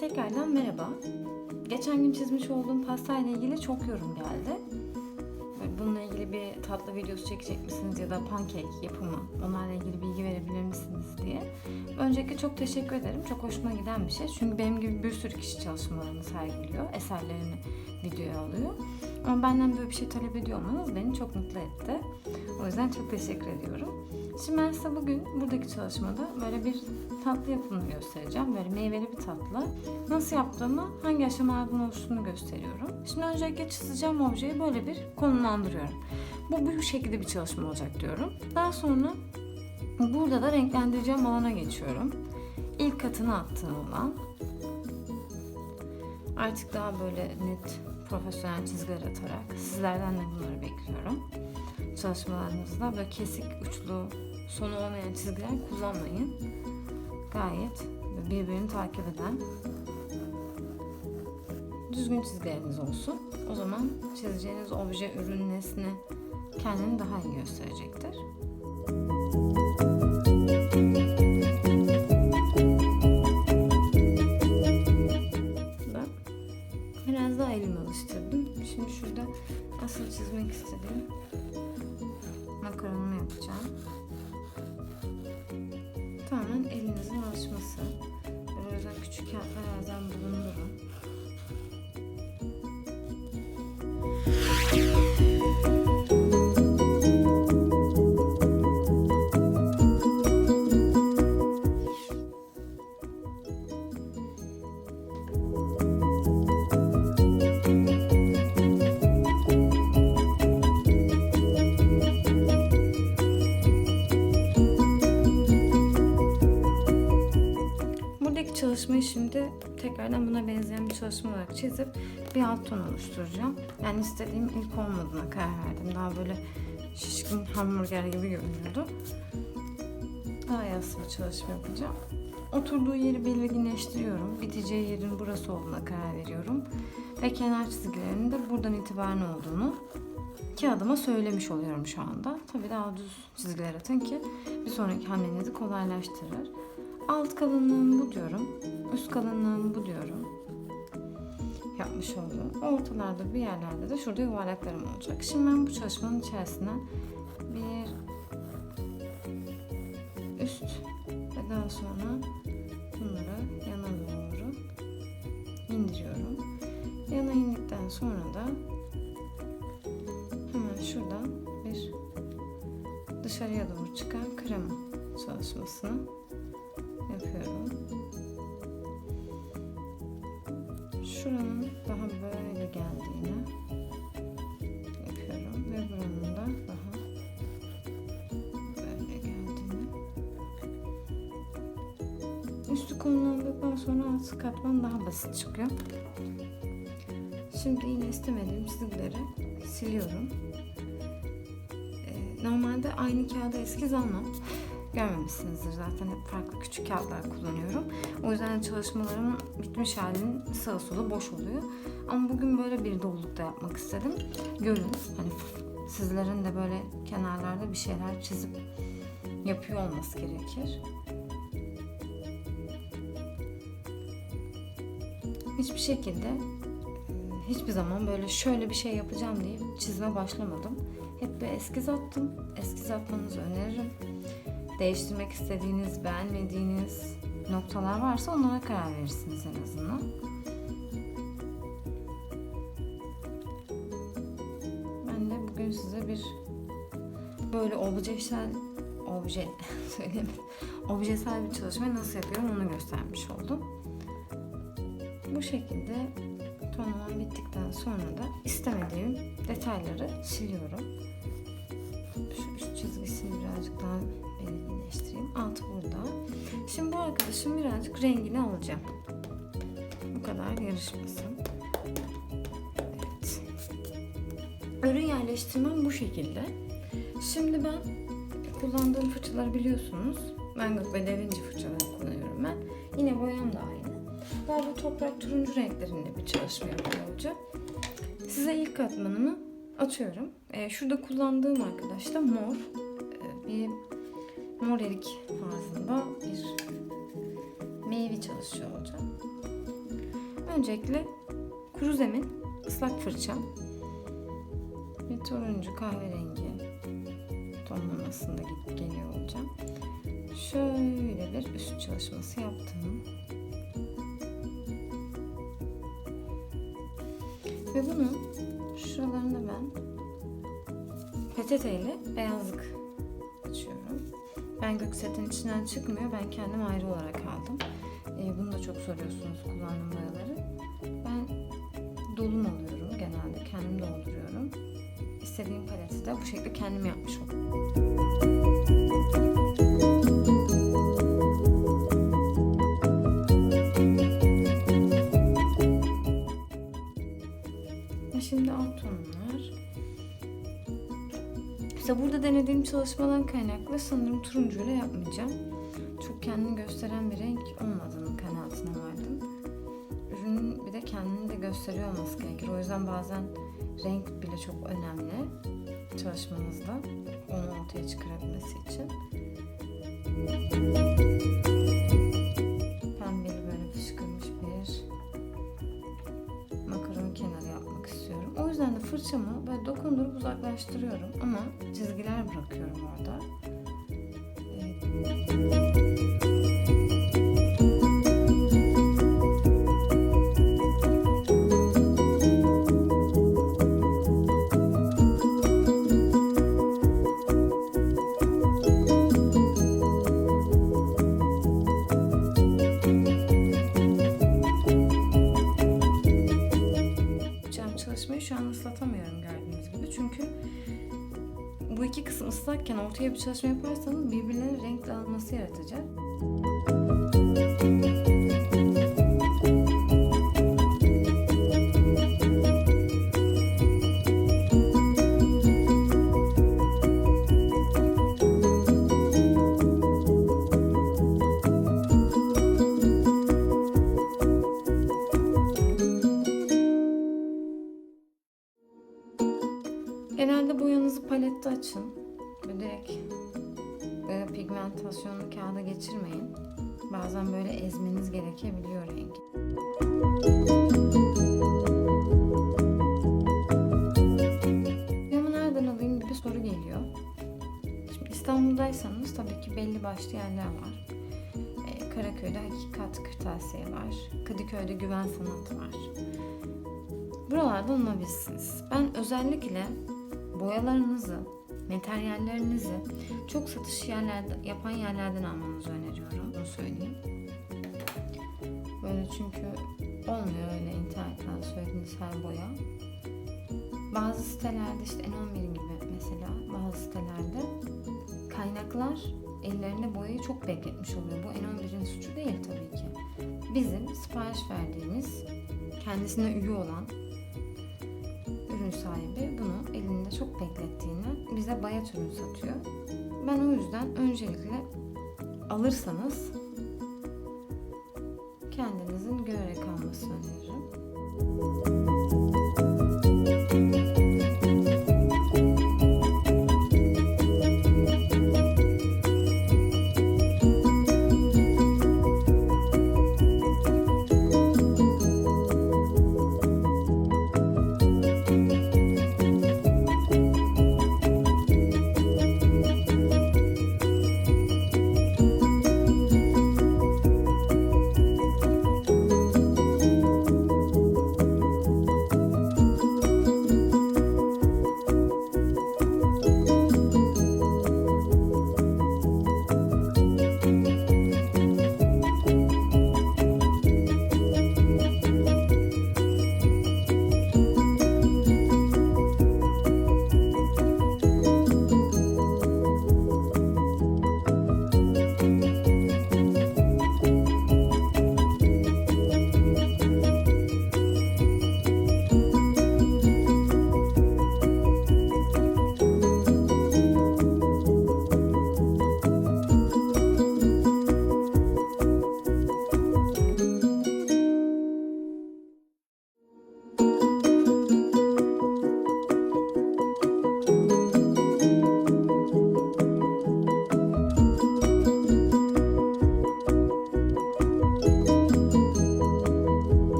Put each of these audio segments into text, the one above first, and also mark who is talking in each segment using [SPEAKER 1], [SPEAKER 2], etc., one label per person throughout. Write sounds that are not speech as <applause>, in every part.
[SPEAKER 1] tekrardan merhaba. Geçen gün çizmiş olduğum pastayla ilgili çok yorum geldi. Böyle Bununla ilgili bir tatlı videosu çekecek misiniz ya da pankek yapımı, onlarla ilgili bilgi verebilir misiniz diye. Öncelikle çok teşekkür ederim. Çok hoşuma giden bir şey. Çünkü benim gibi bir sürü kişi çalışmalarını sergiliyor, eserlerini videoya alıyor. Ama benden böyle bir şey talep ediyor olmanız beni çok mutlu etti. O yüzden çok teşekkür ediyorum. Şimdi ben size bugün buradaki çalışmada böyle bir tatlı yapımını göstereceğim. Böyle meyveli bir tatlı. Nasıl yaptığımı, hangi aşamalardan oluştuğunu gösteriyorum. Şimdi öncelikle çizeceğim objeyi böyle bir konumlandırıyorum. Bu bu şekilde bir çalışma olacak diyorum. Daha sonra burada da renklendireceğim alana geçiyorum. İlk katını attığım alan. Artık daha böyle net profesyonel çizgiler atarak sizlerden de bunları bekliyorum. Çalışmalarınızda böyle kesik uçlu sonu olmayan çizgiler kullanmayın. Gayet birbirini takip eden düzgün çizgileriniz olsun. O zaman çizeceğiniz obje, ürün, nesne kendini daha iyi gösterecektir. Ben asıl çizmek istediğim makaronumu yapacağım. Tamamen elinizin alışması. Böyle küçük kağıtlar zaman bulundurun. Çalışmayı şimdi tekrardan buna benzeyen bir çalışma olarak çizip bir alt ton oluşturacağım. Yani istediğim ilk olmadığına karar verdim. Daha böyle şişkin hamburger gibi görünüyordu. Daha yassı bir çalışma yapacağım. Oturduğu yeri belirginleştiriyorum. Biteceği yerin burası olduğuna karar veriyorum. Ve kenar çizgilerinin de buradan itibaren olduğunu kağıdıma söylemiş oluyorum şu anda. Tabii daha düz çizgiler atın ki bir sonraki hamlenizi kolaylaştırır. Alt kalınlığım bu diyorum. Üst kalınlığım bu diyorum. Yapmış olduğum. Ortalarda bir yerlerde de şurada yuvarlaklarım olacak. Şimdi ben bu çalışmanın içerisine bir üst ve daha sonra bunları yana doğru indiriyorum. Yana indikten sonra da hemen şuradan bir dışarıya doğru çıkan krema çalışmasını yapıyorum. Şuranın daha böyle geldiğini yapıyorum ve buranın da daha böyle geldiğini. Üstü kullanıldıktan sonra altı katman daha basit çıkıyor. Şimdi yine istemediğim çizgileri siliyorum. Ee, Normalde aynı kağıda eskiz almam görmemişsinizdir zaten hep farklı küçük kağıtlar kullanıyorum. O yüzden çalışmalarımın bitmiş halinin sağı solu boş oluyor. Ama bugün böyle bir dolulukta yapmak istedim. Görün hani sizlerin de böyle kenarlarda bir şeyler çizip yapıyor olması gerekir. Hiçbir şekilde hiçbir zaman böyle şöyle bir şey yapacağım deyip çizme başlamadım. Hep bir eskiz attım. Eskiz atmanızı öneririm değiştirmek istediğiniz, beğenmediğiniz noktalar varsa onlara karar verirsiniz en azından. Ben de bugün size bir böyle objesel obje <laughs> söyleyeyim objesel bir çalışmayı nasıl yapıyorum onu göstermiş oldum. Bu şekilde tamamen bittikten sonra da istemediğim detayları siliyorum. Alt burada. Şimdi bu arkadaşım birazcık rengini alacağım. Bu kadar yarışmasın. Evet. Ürün yerleştirmem bu şekilde. Şimdi ben kullandığım fırçaları biliyorsunuz. Gogh ve Da Vinci fırçaları kullanıyorum ben. Yine boyam da aynı. Ben bu toprak turuncu renklerinde bir çalışma yapıyor olacağım. Size ilk katmanımı atıyorum. Ee, şurada kullandığım arkadaş da mor. Ee, bir mor erik tarzında bir meyve çalışıyor olacağım. Öncelikle kuru zemin ıslak fırça ve turuncu kahverengi tonlamasında gidip geliyor olacağım. Şöyle bir üst çalışması yaptım. Ve bunu şuralarında ben peçeteyle beyazlık. Ben gök setin içinden çıkmıyor. Ben kendim ayrı olarak aldım. Ee, bunu da çok soruyorsunuz kullandığım boyaları. Ben dolum alıyorum genelde. Kendim dolduruyorum. İstediğim paleti de bu şekilde kendim yapmış oluyorum. Denediğim çalışmadan kaynaklı sanırım turuncuyla yapmayacağım. Çok kendini gösteren bir renk olmadığını kanaatine vardım. Ürünün bir de kendini de gösteriyor olması gerekir. O yüzden bazen renk bile çok önemli çalışmanızda. Onu ortaya çıkarabilmesi için. Pembeli fırçamı böyle dokundurup uzaklaştırıyorum ama çizgiler bırakıyorum orada. Bu iki kısım ıslakken ortaya bir çalışma yaparsanız birbirlerine renk dağılması yaratacak. Genelde boyanızı palette açın ve direkt boya pigmentasyonunu kağıda geçirmeyin. Bazen böyle ezmeniz gerekebiliyor rengi. Boyamı nereden alayım gibi soru geliyor. İstanbul'daysanız tabii ki belli başlı yerler var. Ee, Karaköy'de Hakikat Kırtasiye var. Kadıköy'de Güven Sanat var. Buralardan alabilirsiniz. Ben özellikle boyalarınızı, materyallerinizi çok satış yerlerde, yapan yerlerden almanızı öneriyorum. Bunu söyleyeyim. Böyle çünkü olmuyor öyle internetten söylediğiniz her boya. Bazı sitelerde işte N11 gibi mesela bazı sitelerde kaynaklar ellerinde boyayı çok bekletmiş oluyor. Bu N11'in suçu değil tabii ki. Bizim sipariş verdiğimiz kendisine üye olan ürün sahibi bunu elinde çok beklettiğini bize bayat ürün satıyor. Ben o yüzden öncelikle alırsanız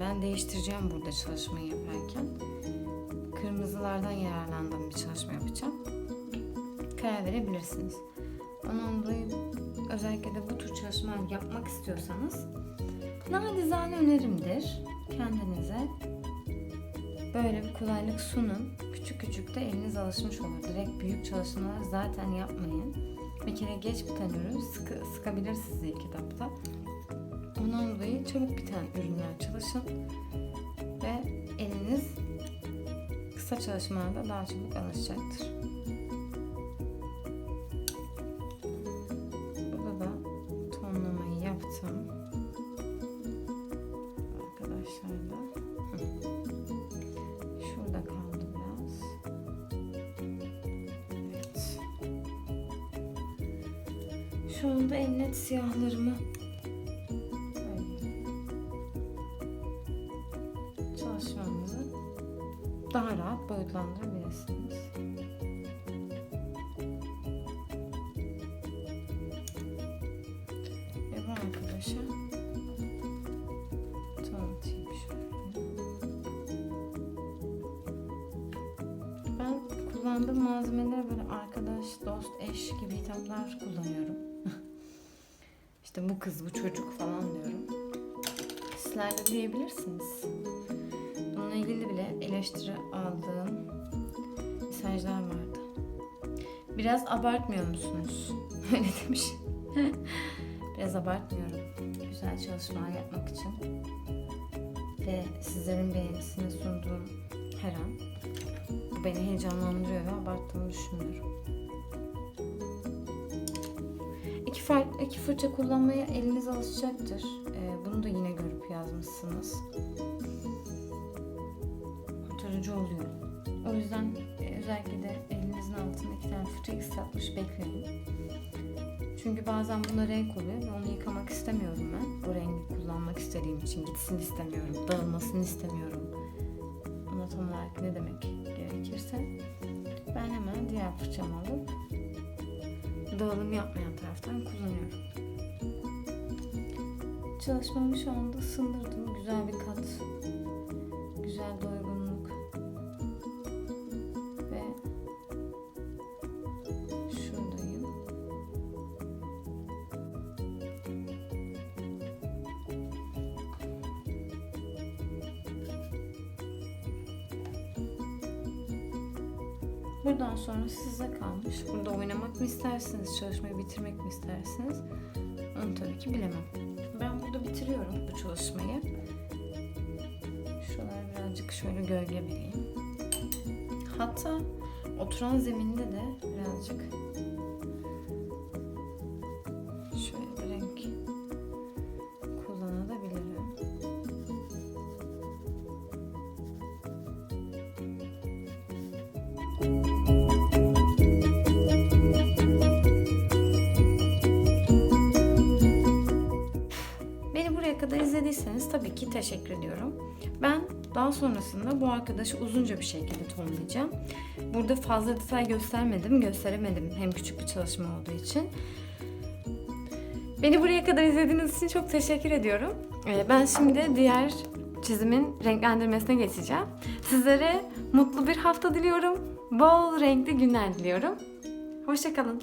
[SPEAKER 1] ben değiştireceğim burada çalışmayı yaparken kırmızılardan yararlandığım bir çalışma yapacağım. Karar verebilirsiniz. Ondan dolayı özellikle de bu tür çalışmalar yapmak istiyorsanız nacizane önerimdir kendinize böyle bir kolaylık sunun. Küçük küçük de eliniz alışmış olur. Direkt büyük çalışmalar zaten yapmayın. Bir kere geç biten ürün sıkı, sıkabilir sizi ilk Ondan dolayı çabuk biten ürünler çalışın ve eliniz kısa çalışmalarda daha çabuk alışacaktır. Burada da tonlamayı yaptım. Arkadaşlar da. Şurada kaldı biraz. Evet. Şu anda en net siyahlarımı rahat boyutlandırabilirsiniz. Ve bu arkadaşa tanıtayım şöyle. Ben kullandığım malzemeler böyle arkadaş, dost, eş gibi hitaplar kullanıyorum. <laughs> işte bu kız, bu çocuk falan diyorum. Sizler de diyebilirsiniz. Bununla ilgili bile eleştiri aldığım mesajlar vardı. Biraz abartmıyor musunuz? <laughs> Öyle demiş. <laughs> Biraz abartmıyorum. Güzel çalışmalar yapmak için. Ve sizlerin beğenisini sunduğum her an bu beni heyecanlandırıyor ve abarttığımı düşünmüyorum. İki, farklı, iki fırça kullanmaya eliniz alışacaktır. Ee, bunu da yine görüp yazmışsınız. Kurtarıcı oluyor. O yüzden e, özellikle de elinizin altında iki tane fırça ıslatmış bekleyin. Çünkü bazen buna renk oluyor ve onu yıkamak istemiyorum ben. O rengi kullanmak istediğim için gitsin istemiyorum. Dağılmasını istemiyorum. Ona tam olarak ne demek gerekirse ben hemen diğer fırçamı alıp dağılım yapmayan taraftan kullanıyorum. Çalışmamı şu anda sındırdım. Güzel bir kat. Güzel doygunluk. Buradan sonra size kalmış. Burada oynamak mı istersiniz, çalışmayı bitirmek mi istersiniz? Onu tabii ki bilemem. Ben burada bitiriyorum bu çalışmayı. Şuralara birazcık şöyle gölge vereyim. Hatta oturan zeminde de birazcık buraya kadar izlediyseniz tabii ki teşekkür ediyorum. Ben daha sonrasında bu arkadaşı uzunca bir şekilde tonlayacağım. Burada fazla detay göstermedim, gösteremedim hem küçük bir çalışma olduğu için. Beni buraya kadar izlediğiniz için çok teşekkür ediyorum. Ee, Ben şimdi diğer çizimin renklendirmesine geçeceğim. Sizlere mutlu bir hafta diliyorum. Bol renkli günler diliyorum. Hoşçakalın.